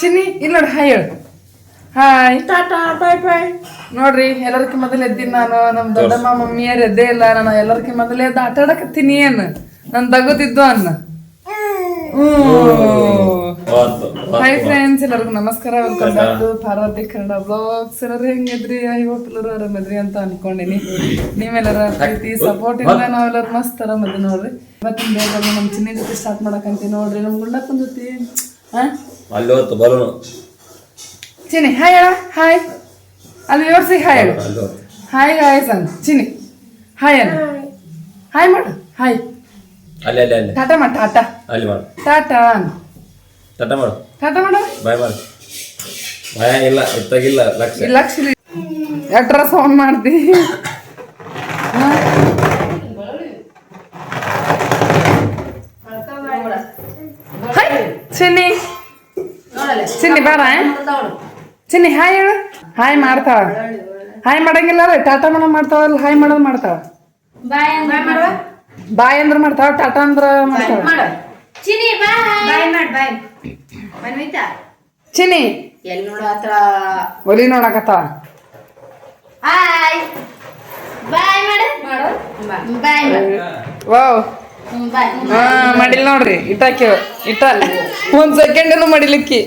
ಚಿನ್ನಿ ಇಲ್ಲಿ ನೋಡಿ ಹಾಯ್ ಹೇಳು. ಹಾಯ್. Tata bye bye. ನೋಡ್ರಿ ಎಲ್ಲರಿಗೂ ಮೊದಲು ಎದ್ದೀನಿ ನಾನು ನಮ್ಮ ದೊಡ್ಡಮ್ಮ ಮಮ್ಮಿಯರ್ ಎದ್ದೇ ಇಲ್ಲ ನಾನು ಎಲ್ಲರಿಗೂ ಮೊದಲೇ ಎದ್ದು ಆಟ ಆಡಕತ್ತೀನಿ ಏನು? ನಾನು ತಗೋತಿದ್ದು ಅನ್ನ. ಹಾಯ್ ಫ್ರೆಂಡ್ಸ್ ಎಲ್ಲರಿಗೂ ನಮಸ್ಕಾರ. Welcome back to Parvati Kannada blogs ಎಲ್ಲರೂ ಹೆಂಗಿದ್ರಿ ಐ ಹೋಪ್ ಎಲ್ಲರೂ ಆರಾಮದ್ರಿ ಅಂತ ಅನ್ಕೊಂಡಿನಿ. ನೀವೆಲ್ಲರ ಪ್ರೀತಿ ಸಪೋರ್ಟ್ ಇಂದ ನಾವೆಲ್ಲರೂ ಮಸ್ತ್ ಆರಾಮದ್ರಿ ನೋಡ್ರಿ. ಇವತ್ತಿನ ಬೇಗ ನಮ್ಮ ಚಿನ್ನಿ ಜೊತೆ ಸ್ಟಾರ್ಟ್ ಮಾಡಕಂತೀವಿ ನೋಡ್ರಿ. ನಮ್ಮ ಗುಂಡಪ್ಪನ ಜೊತೆ ಹಾ ಅಲ್ಲಿ ಹೊತ್ತು ಬಲೂನು ಚಿನಿ ಹಾಯ್ ಅಣ್ಣ ಹಾಯ್ ಅಲ್ಲಿ ಯೋರ್ಸಿ ಹಾಯ್ ಹೇಳು ಅಲ್ಲಿ ಹೊತ್ತು ಹಾಯ್ ಗಾಯ್ಸ್ ಸನ್ ಚಿನಿ ಹಾಯ್ ಅಣ್ಣ ಹಾಯ್ ಮಾಡು ಹಾಯ್ ಅಲ್ಲಿ ಅಲ್ಲಿ ಅಲ್ಲಿ ಟಾಟಾ ಮಾಡು ಟಾಟಾ ಅಲ್ಲಿ ಮಾಡು ಟಾಟಾ ಅನ್ ಟಾಟಾ ಮಾಡು ಟಾಟಾ ಮಾಡು ಬಾಯ್ ಮಾಡು ಭಯ ಇಲ್ಲ ಎತ್ತಾಗಿಲ್ಲ ಲಕ್ಷ. ಇಲ್ಲ ಲಕ್ಷ ಎಟ್ರ ಸೌಂಡ್ ಮಾಡ್ತಿ? ಹಾ? ಹಾಯ್ ಚಿನ್ನಿ ಚಿನ್ನಿ ಬಾರ ಚಿನ್ನಿ ಹಾಯ್ ಹೇಳು. ಹಾಯ್ ಮಾಡ್ತಾವ ಹಾಯ್ ಮಾಡಂಗಿಲ್ಲ ರೀ ಟಾಟಾ ಮೇಡಮ್ ಮಾಡ್ತಾವಲ್ಲ ಹಾಯ್ ಮಾಡೋದು ಮಾಡ್ತಾವ ಬಾಯ್ ಅಂದ್ರೆ ಮಾಡ್ತಾವ ಟಾಟಾ ಅಂದ್ರೆ ಮಾಡ್ತಾವ ಚಿನ್ನಿ ಎಲ್ಲಿ ನೋಡು ಹತ್ರ ಒಲಿ ನೋಡಕತ್ತಾಳ ಹಾಯ್. ಬಾಯ್ ಮಾಡು. ಮಾಡು. Bye wow. ಹಾ ಮಾಡಿಲ್ ನೋಡ್ರಿ ಇಟ್ಟಾಕಿ ಇಟ್ಟ ಒಂದ್ ಸೆಕೆಂಡ್ ಮಡಿಲಿಕ್ಕಿ.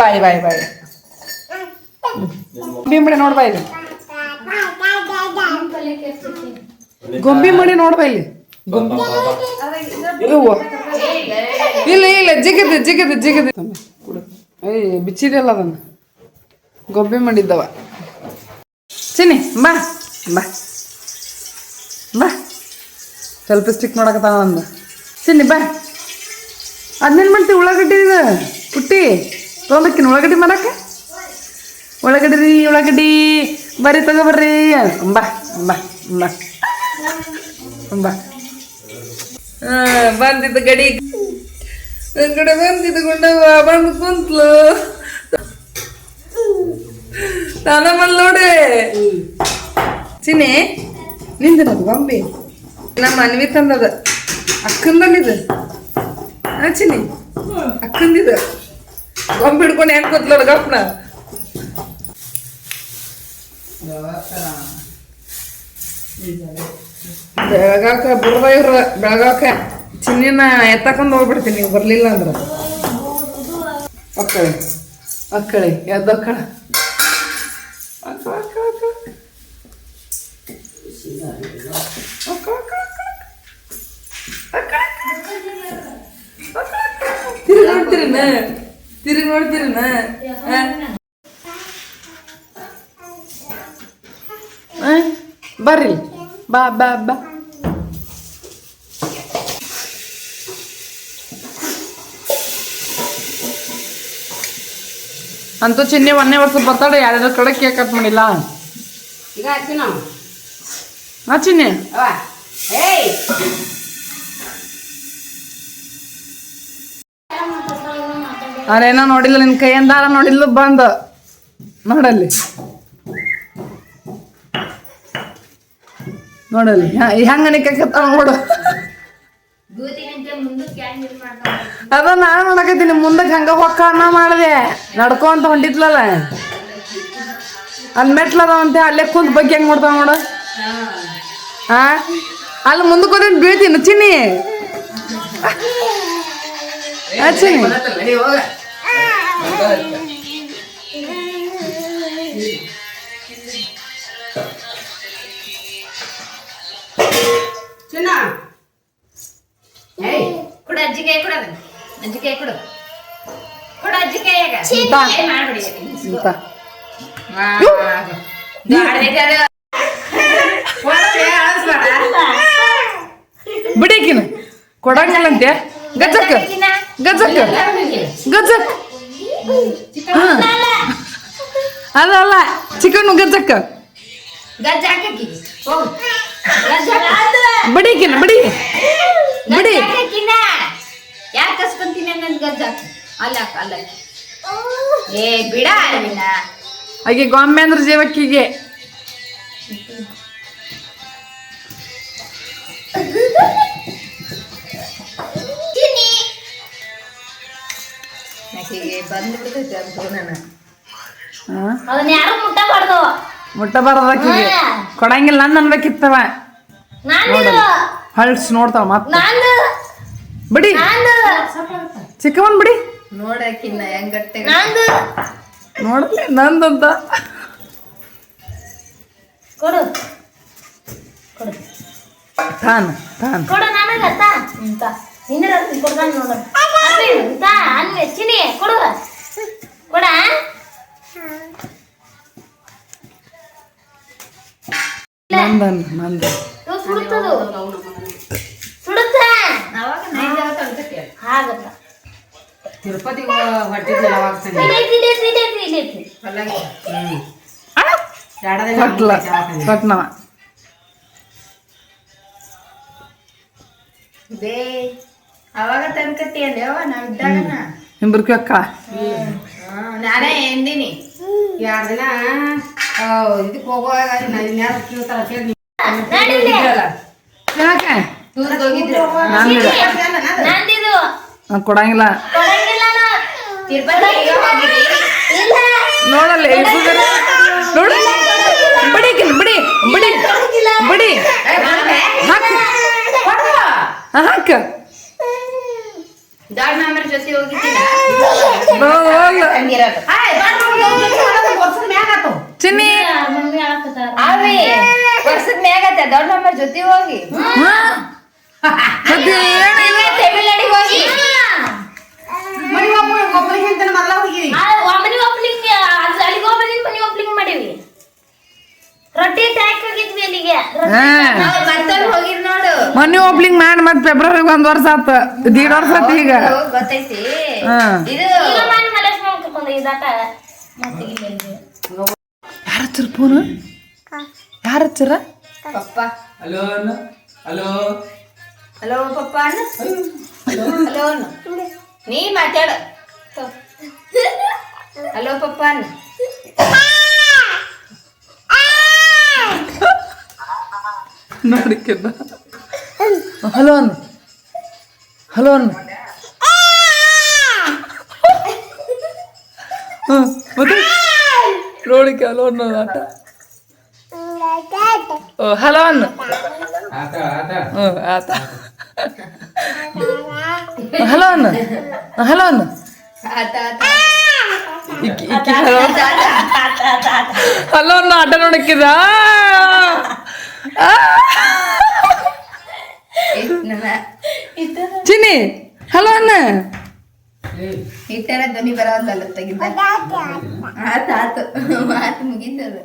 ಬಾಯ್ ಬಾಯ್ ಬಾಯ್. ಗೊಂಬಿ ಮಡಿ ನೋಡ್ಬಾ ಇಲ್ಲಿ. ಗೊಂಬಿ ಮಡಿ ನೋಡ್ಬಾ ಇಲ್ಲಿ. ಇಲ್ಲ ಇಲ್ಲ ಜಿಗದ ಜಿಗದ ಜಿಗದ. ಏಯ್ ಬಿಚ್ಚಿದೆಲ್ಲ ಅದನ್ನ. ಗೊಂಬಿ ಮಾಡಿದ್ದವ. ಚಿನ್ನಿ ಬಾ ಬಾ. ಬಾ. ಸ್ವಲ್ಪ ಸ್ಟಿಕ್ ಮಾಡಕತ್ತಾವ ನಂದು ಚಿನ್ನಿ ಬಾ. ಅದನ್ನೇನು ಮಾಡ್ತೀವಿ ಉಳ್ಳಾಗಡ್ಡಿ ಇದು ಪುಟ್ಟಿ. ತೊಗೊಂಬಕ್ಕಿನ ಉಳ್ಳಾಗಡ್ಡಿ ಮಾಡಕ್ಕೆ ಉಳ್ಳಾಗಡ್ಡಿ ರೀ ಉಳ್ಳಾಗಡ್ಡಿ. ಬರ್ರಿ ತಗೋಬರ್ರಿ ಬಾ ಬಾ ಬಾ. ಬಾ. ಬಂದಿದ್ದ ಗಡಿ. ಕಡೆ ಬಂದಿದ್ದ ಗುಂಡವ್ವ ಬಂದು ಕುಂತ್ಲು. ತಾನ ಮಾಡಿ ನೋಡಿ. ಚಿನ್ನಿ ನಿಂದಿರೋದು ಗೊಂಬಿ ನಮ್ಮ ಅನ್ವಿ ತಂದದ. ಅಕ್ಕಂದಲ್ಲಿದ. ಆಚಿನಿ. ಅಕ್ಕಂದಿದ. ಗೊಂಬೆ ಹಿಡ್ಕೊಂಡು ಹೆಂಗ್ ಕೂತ್ಲೋಡ ಗಪ್ನ? ಬೆಳಗಾಕ ಬಿಡ್ದ ಇವ್ರ ಬೆಳಗಾಕ ಚಿನ್ನಿನ ಎತ್ತಕೊಂಡು ಹೋಗ್ಬಿಡ್ತೀನಿ, ನೀವು ಬರ್ಲಿಲ್ಲ ಅಂದ್ರೆ. ಅಕ್ಕಳಿ ಅಕ್ಕಳಿ ಎದ್ದಕ್ಕಳ ಅಕ್ಕ ಅಕ್ಕ ಅಕ್ಕ ಅಕ್ಕ ಅಕ್ಕ ಅಕ್ಕ ತಿರುಗಿ ನೋಡ್ತೀರನ? ತಿರುಗಿ ನೋಡ್ತೀರನ? ಬರ್ರಿ. ಬಾ ಬಾ ಬಾ. ಅಂತೂ ಚಿನ್ನಿ ಒಂದನೇ ವರ್ಷ ಬರ್ತಾಳೆ ಯಾರ್ಯಾರ ಕಡೆ ಕೇಕ್ ಕಟ್ ಮಾಡಿಲ್ಲ? ಈಗ ಚಿನ್ನಿ ಅವ ಏಯ್ ಅವ್ರೇನೋ ನೋಡಿಲ್ಲ ನಿನ್ ಕೈಯಿಂದಾರ ನೋಡಿಲ್ಲ ಬಂದ ನೋಡಲ್ಲಿ ನೋಡಲ್ಲಿ ಹೆಂಗ ನಿಕ್ಕತ್ತಾವ ನೋಡು ಅದ ನಾನು ನೋಡಕತ್ತೀನಿ ಮುಂದಕ್ಕೆ ಹಂಗ ಹೊಕ್ಕ ಅನ್ನ ಮಾಡಿದೆ ನಡ್ಕೊಂತ ಹೊಂಟಿತ್ಲಲ್ಲ ಅಲ್ಲಿ ಮೆಟ್ಲದ ಅಲ್ಲೇ ಕುಂತ ಬಗ್ಗೆ ಹೆಂಗ್ ಮಾಡ್ತಾವ ನೋಡು ಹಾ ಅಲ್ಲಿ ಮುಂದಕ್ಕೆ ಹೋದ್ರೆ ಬೀಳ್ತೀನಿ ಚಿನ್ನಿ ಚಿನ್ನಿ ಚಿನ್ನ. ಏಯ್ ಕೊಡು ಅಜ್ಜಿ ಕೈ ಕೊಡು ಅದನ್ನ. ಅಜ್ಜಿ ಕೈ ಕೊಡು ಕೊಡು ಅಜ್ಜಿ ಬಾ. ಏ ಮಾಡ್ಬಿಡಿ. ಬಿಡಿಕಿನ ಕೊಡಂಗಿಲ್ಲಂತೆ ಗಜ್ಜಕ್ಕ. ಗಜ್ಜಕ್ಕ ಗಜ್ಜಕ್ ಹಾ. ಅಲ್ಲ ಅಲ್ಲ ಚಿಕನ್ ಗಜ್ಜಕ್ಕ. ಬಿಡಿಕಿನ ಬಿಡಿ ಬಿಡಿ ಯಾಕೆ ಕಸ್ಕೊಂತೀನಿ ನನ್ನ ಗಜ್ಜ. ಅಲ್ಲ ಅಲ್ಲ ಏ ಬಿಡ ಅಲ್ಲಿನ ಹಾಗೆ ಗೊಂಬೆ ಅಂದ್ರೆ ಜೀವಕ್ಕಿಗೆ ಆಕಿಗೆ ಬಂದ್ಬಿಡ್ತೈತಿ ಅಂತ ನಾನು ಹಾ? ಅದನ್ನ ಯಾರು ಮುಟ್ಟಬಾರ್ದು. ಮುಟ್ಟಬಾರ್ದಕ್ಕಿಗೆ ಕೊಡಂಗಿಲ್ಲ ನಂದು ಅನ್ಬೇಕಿತ್ತವ. ನಾನು ಹಳ್ಸ್ ನೋಡ್ತಾವ ಮತ್ತ. ನಾನು ಬಿಡಿ. ಚಿಕ್ಕವನ್ ಬಿಡಿ. ನೋಡಕ್ಕಿನ್ನ ಹೆಂಗಟ್ಟೆ ನಂದು. ನೋಡಲಿ ನಂದಂತ. ಕೊಡು. ಕೊಡು. ತಾನ ತಾನ್. ಕೊಡು ನನಗ ತಾ ಇಂತ. ನಿನ್ನ ಕೊಡ್ತಾನೆ. ನೋಡು ಅನ್ವೆ ಚಿನಿ ಕೊಡು. ಕೊಡ. ನಂದನ್ ನಂದ ಇವು ಸುಡುತ್ತದು. ಸುಡುತ್ತ? ಆಗತ್ತ ತಿರುಪತಿ ಕಟ್ಲ ಕಟ್ನವ. ಬೇ ಅವಾಗ ತಂದ್ಕತ್ತಿ ಅಂದೇವ ನಾವ್ ಇದ್ದಾಗನ ಹಿಂಬರ್ಕಿ ಅಕ್ಕ? ನಾನೇ ಎಂದಿನಿ ದಿನ? ಆ, ಇದಕ್ಕೆ ಹೋಗುವಾಗ ಕೇಳ್ತಾರ ಕೇಳಿ ಕೊಡಂಗಿಲ್ಲ. ನೋಡಲ್ಲ ನೋಡು. ಬಿಡಿ ಬಿಡಿ. ಬಿಡಿ. ಬಿಡಿ. ಹಾಕ್. ದೊಡ್ಡ ಮಾಮರ ಜೊತೆ ಹೋಗಿದ್ದೀನ ಹೋಗ್, ಹೋಗ್. ವರ್ಷದ ಮ್ಯಾಗ ಆತು ಚಿನ್ನಿ ಅವಿ ವರ್ಷದ ಮ್ಯಾಗತ್ತೆ ದೊಡ್ಡ ಮಾಮರ ಜೊತೆ ಹೋಗಿ ಮೊನ್ನೆ ಓಪ್ಲಿಂಗ್ ಮಾಡಿ ಮತ್ತೆ ಫೆಬ್ರವರಿ ಒಂದ್ ವರ್ಷ ಆತ. ದೀಡ್ ವರ್ಷ ಆತ ಈಗ. ಹೌದು, ಗೊತ್ತೈತಿ. ಹಾ. ಇದು ಈಗ ಮನೆ ಮಲೇಶ್ ಕರ್ಕೊಂಡು ಇದಾಟ ಮತ್ತೆ ಇಲ್ಲ ಇಲ್ಲಿ. ಯಾರ ಹಚ್ಚರ ಫೋನ್ ಯಾರ ಹಚ್ಚರ? ಪಪ್ಪ. Hello hello. ಹಲೋ ಪಪ್ಪ ಅನ್ನ ಹಲೋ. ಅನ್ನು ನೀ ಮಾತಾಡ. ಹಲೋ ಪಪ್ಪ ಅನ್ನ ನೋಡಿಕ್ಕಿದ್ದ ಹಲೋ ಅನ್ನು ಹಲೋ ಅನ್ನು ಹ್ಮ್, ಮತ್ತೆ? ನೋಡಿಕೆ ಹಲೋ ಅನ್ನೋ ಆಟ. ಓ, ಹಲೋ ಅನ್ನು ಆತ ಆತ. ಹಲೋ ಅನ್ನು ಹಲೋ ಅನ್ನು ಆತ ಆತ. ಇಕ್ಕಿ ಇಕ್ಕಿ ಹಲೋ ಹಲೋ ಆಟ ನೋಡಕ್ಕಿದ? ಚಿನ್ನಿ ಹಲೋ ಅಣ್ಣ. ಈ ತರ ಧ್ವನಿ ಬರೋದಲ್ಲ ತೆಗಿದ? ಆತ ಆತು. ಮಾತು ಮುಗಿತದ.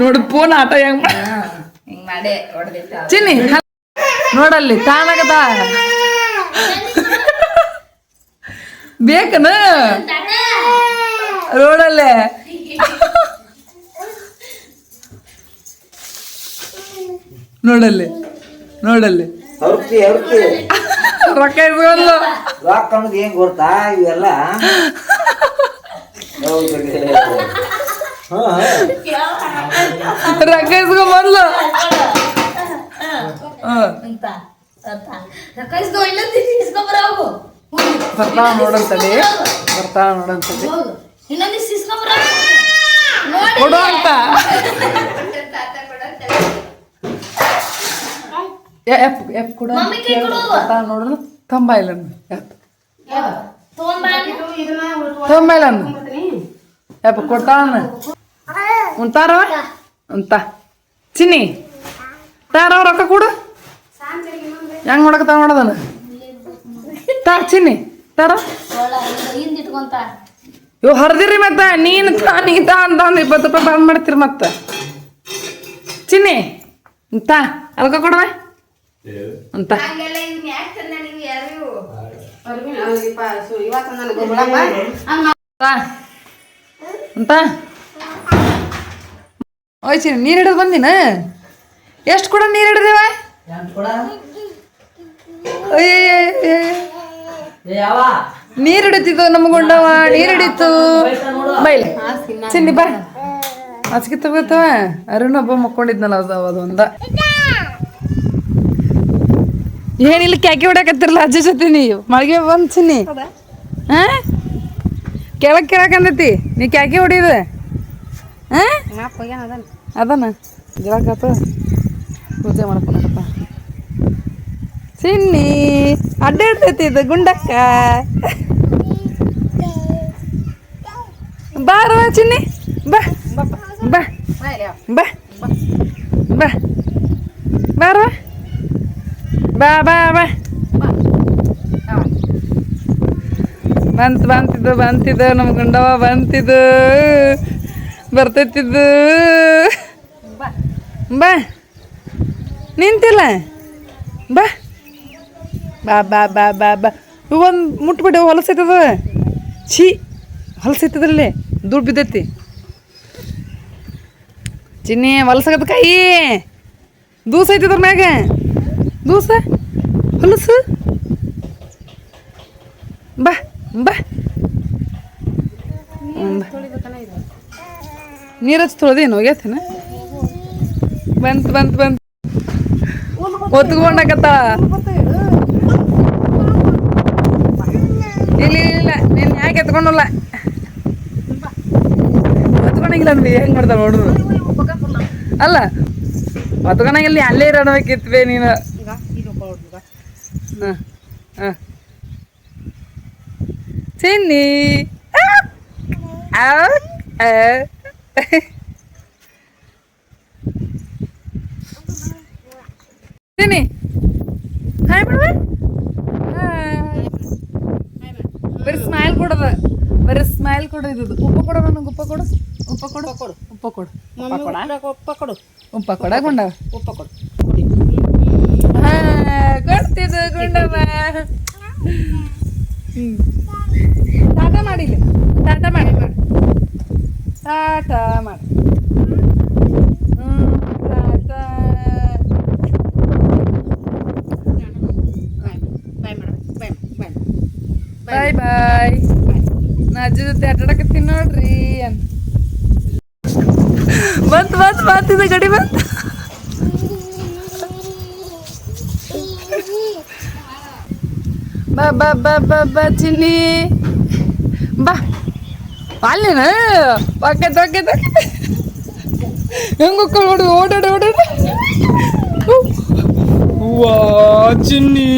ನೋಡು ಫೋನ್ ಆಟ ಹೆಂಗ್ ಹಿಂಗ್ ಮಾಡೇ ಹೊಡೆದಿತ್ತ ಚಿನ್ನಿ ನೋಡಲ್ಲಿ ತಾನಾಗದ. ಬೇಕನ? ರೋಡಲ್ಲೇ. ನೋಡಲ್ಲಿ. ನೋಡಲ್ಲಿ. ಅವ್ರತಿ ರೊಕ್ಕ ಇಸ್ಕೊಂಡು ರೊಕ್ಕ ಅನ್ನೋದು ಏನ್ ಗೊತ್ತಾ ಇವೆಲ್ಲ? ಹೌದು. ಹಾ, ಹಾ. ರೊಕ್ಕ ಇಸ್ಕೊಂಬಂದ್ಲು ಹ ಅಂತ ಅಂತ ರೊಕ್ಕ ಇಸ್ಕೊ ಇಲ್ಲಂತ ಇಸ್ಕೊಂಬರೋಗು ಬರ್ತಾವ ನೋಡಂತಡಿ ಬರ್ತಾವ ನೋಡಂತಡಿ ಹೋಗು ಇನ್ನೊಂದು ಇಸ್ಕೊಂಬರೋ ನೋಡಿ ಕೊಡು ಅಂತ ತಾತ ಕೊಡಂತ ಎ- ಎಫ್ ಎಫ್ ಕೊಡು ಅಂತ ಮಮ್ಮಿ ಕೈ ಎಫ್ ಕೂಡ ನೋಡಿದ್ರು ತಂಬ ಇಲ್ಲ ತಗೊಂಬಾ ತಂಬ ಇಲ್ಲ. ಎಪ್ಪ ಕೊಟ್ಟಾನ ಉಂತಾರವ ಉಂತ ಚಿನ್ನಿ. ತಾರ ರೊಕ್ಕ ಕೊಡು. ಹೆಂಗ್ ಮಾಡಕತ್ತಾವ ನೋಡದನ ತಾ ಚಿನ್ನಿ. ತಾರ ಇವ್ ಹರ್ದಿರಿ ಮತ್ತ. ನೀನ್ ತಾ ನೀ ತಾ ಅಂತ ಒಂದು ಇಪ್ಪತ್ತು ರೂಪಾಯಿ ಬಂದ್ ಮಾಡ್ತೀರಿ ಮತ್ತ. ಚಿನ್ನಿ. ತಾ ಅಲ್ಕ ಕೊಡವ. ಅಂತ. ಅಂತ ಓಯ್ ಚಿನ್ನಿ ನೀರ್ ಹಿಡಿದು ಬಂದಿನ ಎಷ್ಟು ಕೂಡ ನೀರ್ ಹಿಡಿದೇವ ನೀರ್ ಹಿಡಿತಿದ್ದು ನಮ್ಗೊಂಡವ ನೀರ್ ಹಿಡಿತು ಬೈಲಿ ಚಿನ್ನಿ ಬಾ ಹಚ್ಕಿ ತಗೋತವ ಅರುಣ್ ಹಬ್ಬ ಮಕ್ಕೊಂಡಿದ್ನಲ್ಲ ಅದು ಅದೊಂದ ಏನಿಲ್ಲ ಕ್ಯಾಕಿ ಹೊಡ್ಯಾಕತ್ತಿರಲ್ಲ ಅಜ್ಜಿ ಜೊತೆ ನೀವು? ಮಳಿಗೆ ಬಂದ್ಸಿನಿ ಹಾಂ ಹಾ? ಕೆಳಗೆ ಅಂದತಿ. ನೀ ಕ್ಯಾಕಿ ಹೊಡಿದ. ಹಾ? ಅದನ್ನ. ಗಿರಾಕಾತು ಪೂಜೆ ಮಾಡ್ಕೊಂಡಪ್ಪ ಸಿನ್ನಿ ಅಡ್ಡಾಡ್ತೈತಿ ಇದು ಗುಂಡಕ್ಕ. ಬಾರ ಚಿನ್ನಿ. ಬಾ. ಬಾ ಬಾ. ಬಾ. ಬಾರವ ಬಾ ಬಾ ಬಾ. ಬಂತು, ಬಂತಿದ್ದು ಬಂತಿದ್ದು, ನಮ್ಮ ಗುಂಡವ ಬಂತಿದ್ದು. ಬರ್ತೈತಿದ್ದು. ಬಾ. ನಿಂತಿಲ್ಲ? ಬಾ. ಬಾ ಬಾ ಬಾ ಬಾ ಬಾ. ಒಂದು ಮುಟ್ಬಿಟ್ಟು ಹೊಲಸೈತದ ಛೀ. ಹೊಲಸೈತದ್ರಲ್ಲಿ ದುಡ್ಡು ಬಿದ್ದೈತಿ. ಚಿನ್ನಿ ಹೊಲಸಾಗದ ಕೈ? ದೂಸೈತದ್ರ ಮ್ಯಾಗ? ದೂಸ? ಹೊಲಸು ಬಾ ಬಾ. ನೀರಜ್ ತೊಳೆದೇನು ಹೋಗ್ಯಾತೇನ ಬಂತ್ ಬಂತ್ ಬಂತ್. ಒತ್ಕೊಂಡಕತ್ತ. ಇಲ್ಲ ಇಲ್ಲ ನೀನು ಯಾಕೆ ಎತ್ಕೊಂಡಲ್ಲ. ಒತ್ಕೊಂಡಂಗಿಲ್ಲ ನೋಡಿ ಹೆಂಗ್ ಮಾಡ್ತಾವ ನೋಡ್ರು ಅಲ್ಲ, ಒತ್ಕೊಂಡಂಗಿಲ್ಲ ಅಲ್ಲೇ ಇರಬೇಕಿತ್ವೆ ನೀನು. ಹಾಂ ಹಾಂ ಚಿನ್ನಿ ಆ, ಆ, ಆ. ಚಿನ್ನಿ ಹಾಯ್ ಬಿಡುವ ಬರೀ ಸ್ಮೈಲ್ ಕೊಡದ ಬರೀ ಸ್ಮೈಲ್ ಕೊಡೋದು ಇದು ಉಪ್ಪ ಕೊಡ ನನಗೆ ಉಪ್ಪ ಕೊಡು ಉಪ್ಪ ಕೊಡು ಕೊಡು ಉಪ್ಪ ಕೊಡು ಉಪ್ಪ ಕೊಡು ಉಪ್ಪ ಕೊಡ ಗುಂಡ ಉಪ್ಪ ಕೊಡು ಹಾ ಟಾಟ ಮಾಡಿಲ್ಲ ಟಾಟ ಮಾಡಿ ಮಾಡಿ ಟಾಟ ಮಾಡಿ ಹ್ಞೂ ಟಾಟ ಬಾಯ್ ಬಾಯ್ ನಾ ಅಜ್ಜಿ ಜೊತೆ ಆಟಾಡಕತ್ತೀನಿ ನೋಡ್ರಿ ಅಂತ ಬಂತು ಬಂತು ಬಂತಿದೆ ಗಡಿ ಬಂತ್ ಬಾ ಬಾ ಬಾ ಬಾ ಬಾ ಚಿನ್ನಿ ಬಾ ಅಲ್ಲೇನ ಒಕ್ಕೆ ತೊಕ್ಕೆ ತೊಕ್ಕೆ ಹೆಂಗ ನೋಡಿ ಓಡಾಡಿ ಓಡಾಡಿ ವಾ ಚಿನ್ನಿ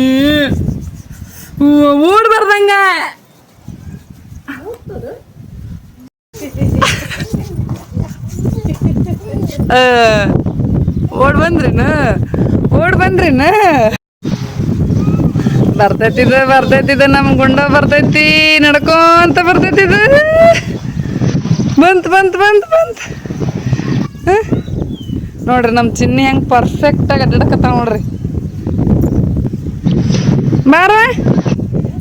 ಓಡ್ ಬರ್ದಂಗ ಆ, ಓಡ್ ಬಂದ್ರಿನ ಓಡ್ ಬಂದ್ರಿನ ಬರ್ತೈತಿದ ಬರ್ತೈತಿದ, ನಮ್ ಗುಂಡ ಬರ್ತೈತಿ ನಡ್ಕೊಂತ ಬರ್ತೈತಿದ. ಬಂತ್ ಬಂತ್ ಬಂತ್ ಬಂತ್? ನೋಡ್ರಿ ನಮ್ಮ ಚಿನ್ನಿ ಹೆಂಗ್ ಪರ್ಫೆಕ್ಟ್ ಆಗಿ ಅಡ್ಡಾಡಕತ್ತಾವ ನೋಡ್ರಿ. ಬಾರ?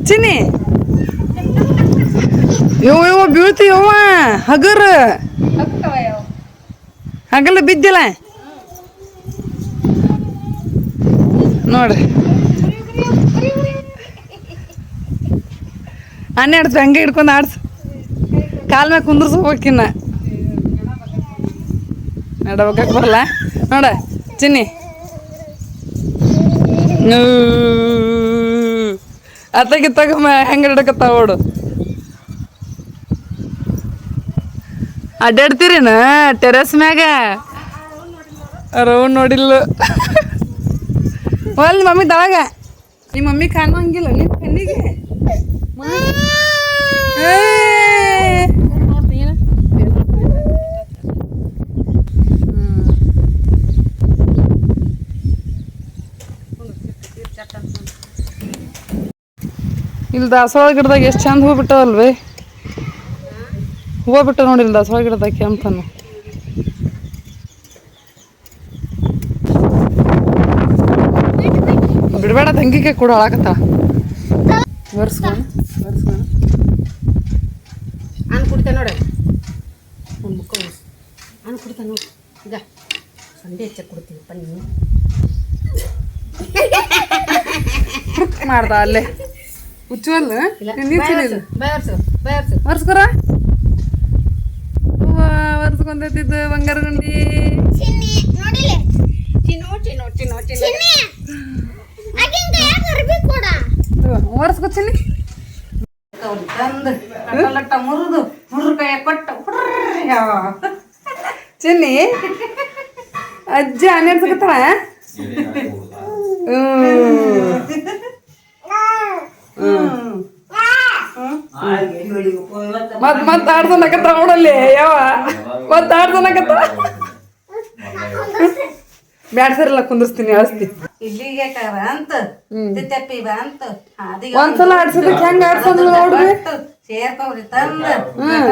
ಚಿನ್ನಿ? ಯೋ ಯೋ ಬೀಳ್ತಿ ಯವ್ವ, ಹಗರ್. ಹಗಲ್ ಬಿದ್ದಿಲ್ಲ? ನೋಡ್ರಿ. ಹನ್ನೆರಡು ಹಂಗೆ ಹಿಡ್ಕೊಂಡು ಆಡ್ಸು. ಕಾಲ್ ಮ್ಯಾಗ ಕುಂದ್ರಸ್ಬೇಕಿನ್ನ. ನಡಬೇಕಾಗ ಬರಲ್ಲ ನೋಡ, ಚಿನ್ನಿ. ಅತ್ತಗೆ ತಗಮ್ಮ ಹೆಂಗೆ ಹಿಡ್ಕತ್ತ ಓಡು ಅಡ್ಡಾಡ್ತೀರಿನ ಟೆರಸ್ ಮ್ಯಾಗ? ರೌಂಡ್ ನೋಡಿಲ್ಲ. ಒಲ್ ಮಮ್ಮಿ ದಳಗ. ನಿಮ್ಮ ಮಮ್ಮಿ ಕಾಣಂಗಿಲ್ಲ ನಿಮ್ಮ ಕಣ್ಣಿಗೆ. ಇಲ್ಲಿ ದಾಸವಾಳ ಗಿಡದಾಗ ಎಷ್ಟು ಚಂದ ಹೂ ಬಿಟ್ಟವಲ್ವೇ ಹೂವು ನೋಡಿ ಇಲ್ಲಿ ದಾಸವಾಳ ಗಿಡದಾಗ ಕೆಂಪನ್ನು ಬಿಡಬೇಡ ತಂಗಿಗೆ ಕೂಡ ಬರ್ಸ್ಕೊಂಡು ಬರ್ಸ್ಕೊಂಡು ಅನ್ ಕುಡಿತ ನೋಡ. ಒಂದು ಮುಖ ಅನ್ ಕುಡಿತ ನೋಡಿ. ಈಗ. ಸಂಡೆ ಹೆಚ್ಚ ಕೊಡ್ತೀನಪ್ಪ ನೀನು. ಮಾಡ್ದ ಅಲ್ಲೇ. ಹುಚ್ಚುವಲ್ಲ ಇಲ್ಲ. ನೀರು ಚೆಲ್ಲಿಲ್ಲ ವರ್ಸ್ಕೊರ ವರ್ಸ್ಕೊಂತೈತಿದ್ದು ಬಂಗಾರ ಗುಂಡಿ ಚಿನ್ನು. ಸೇರ್ಕವ್ರಿ ತಂದು ಲಟ್ಟ ಮುರಿದು ಹುಡ್ರ ಕೈಯ ಕೊಟ್ಟು ಹುಡ್ರ ಯಾವ. ಚಿನ್ನಿ ಅಜ್ಜಿ ಅನ್ಯಾಡ್ಸಕತ್ತಾಳ ಮತ್ ಮತ್ ಆಡ್ಸನಕತ್ತಾಳ ನೋಡಲ್ಲಿ ಯಾವ? ಮತ್ ಆಡ್ಸನಕತ್ತಾಳ ಬ್ಯಾಡ ಸರಿಲ್ಲ ಕುಂದಿರ್ಸ್ತೀನಿ ಅಳಿಸ್ತಿ ಇಲ್ಲಿಗೆ ಕರ ಅಂತ ತಿತ್ತಪ್ಪಿ ಬಾ ಅಂತ. ಹಾದಿಗೆ ಒಂದ್ಸಲ ಆಡ್ಸೋದಕ್ಕೆ ಹೆಂಗ್ ಆಡ್ಸೋದು ನೋಡ್ರಿ. ಕೊಟ್ಟು ತಂದ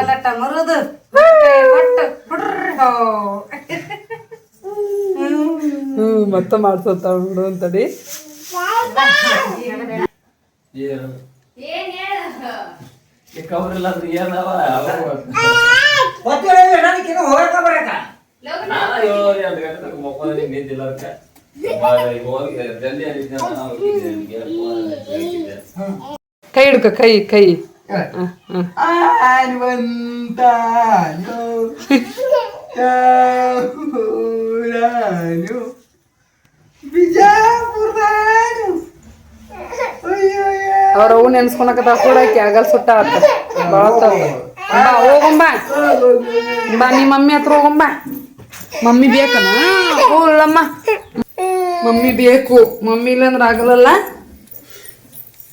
ಲಟ್ಟ ಮುರಿದು ಹುಡ್ರ್ ಕೈಯ ಕೊಟ್ಟು ಹುಡ್ರ್ ಹೋ. ಹ್ಮ್ ಮತ್ತೆ ಮಾಡ್ಸೋತಾವ ನೋಡು ಅಂತಡಿ. ಏನ್? ಹೇಳ? ಕವರಿಲ್ಲ ಅಂದ್ರೆ ಏನವ ಹೊತ್ತು ನನಗೇನು ಹೋಗಕ್ಕ ಬರಕ ನಾನು ಏಳು ಎಂಟು ಗಂಟೆ ತನಕ ಮಕ್ಕೊಂಡ್ರೆ ನಿಂತಿಲ್ಲ ಅದಕ್ಕೆ ಹೋಗಿ ಜಲ್ದಿ ಆಗಿದ್ದೆ ನಾನು ಹೋಗಿದ್ದೆ ನಿಮ್ಗೆ ಫೋನ್ ಹೇಳ್ತಿದ್ದೆ. ಕೈ ಹಿಡ್ಕ ಕೈ ಕೈ ಅವ್ರ ಅವು ನೆನ್ಸ್ಕೊಳಕತ್ತ ಕೂಡಾಕಿ ಆಗಲ್ ಸುಟ್ಟ ಆತ ಬಾಳ ಬಾ ಹೋಗಂಬ ಬಾ ನಿಮ್ಮ ಮಮ್ಮಿ ಹತ್ರ ಹೋಗಂಬ Mummy ಬೇಕನ? ಹೋಗಳಮ್ಮ ಮಮ್ಮಿ ಬೇಕು. ಮಮ್ಮಿ ಇಲ್ಲಂದ್ರ ಆಗಲ್ಲಲ್ಲ?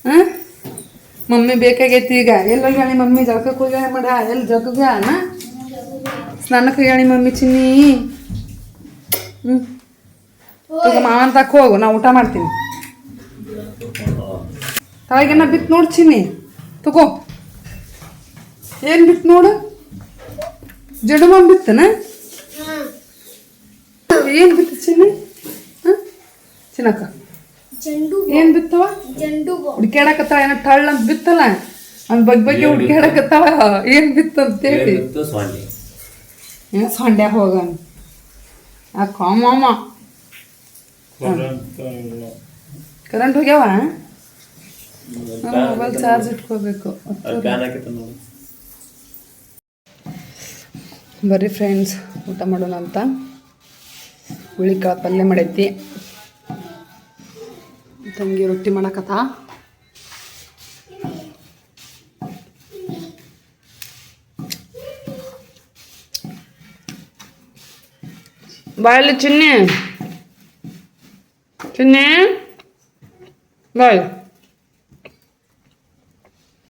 ಹ್ಮ್ ಮಮ್ಮಿ ಬೇಕಾಗೈತಿ ಈಗ. ಎಲ್ಲ ಹೇಳಿ ಮಮ್ಮಿ? ಜಳಕಕ್ಕೆ ಹೋಗ್ಯಾಳ ಮಾಡ. ಎಲ್ಲಿ ಜಳಕಕ್ಕೆ ಅಣ್ಣ? ಸ್ನಾನಕ್ಕೆ ಹೇಳಿ ಮಮ್ಮಿ ಚಿನ್ನಿ. ಹ್ಞೂ ಈಗ ಮಾವನ್ ತಕ್ಕ ಹೋಗು. ನಾ ಊಟ ಮಾಡ್ತೀನಿ. ತಾಯಿಗೆನ ಬಿತ್ತು ನೋಡು ಚಿನ್ನಿ. ತಗೋ ಏನು ಬಿತ್ತು ನೋಡು? ಜಡುಮ ಬಿತ್ತನ? ಏನು ಬಿತ್ತು ಚಿನ್ನಿ? ಹಾಂ? ಚಿನ್ನಕ್ಕ? ಏನ್ ಬಿತ್ತವ ಹುಡ್ಕ್ಯಾಡಕತ್ತಾಳ? ಏನೋ ಟಳ್ ಅಂತ ಬಿತ್ತಲ್ಲ? ಅವ್ನ ಬಗ್ಗೆ ಬಗ್ಗೆ ಹುಡ್ಕ್ಯಾಡಕತ್ತಾಳ? ಏನು ಬಿತ್ತು ಅಂತ ಹೇಳಿ. ಏನಿತ್ತು ಸೊನ್ನೆ ಏನ್ ಸೊಂಡ್ಯ ಹೋಗನ್. ಆ ಕಾಮ ಕರೆಂಟ್ ಹೋಗ್ಯಾವ? ಮೊಬೈಲ್ ಚಾರ್ಜ್ ಇಟ್ಕೋಬೇಕು. ಬರ್ರಿ ಫ್ರೆಂಡ್ಸ್ ಊಟ ಮಾಡೋಣ ಅಂತ ಹುಳಿಕಾಳು ಪಲ್ಯ ಮಾಡೈತಿ. ತಂಗಿ ರೊಟ್ಟಿ ಮಾಡಕತ್ತ? ಬಾಯಲ್ಲಿ ಚಿನ್ನಿ. ಚಿನ್ನಿ ಬಾಯ್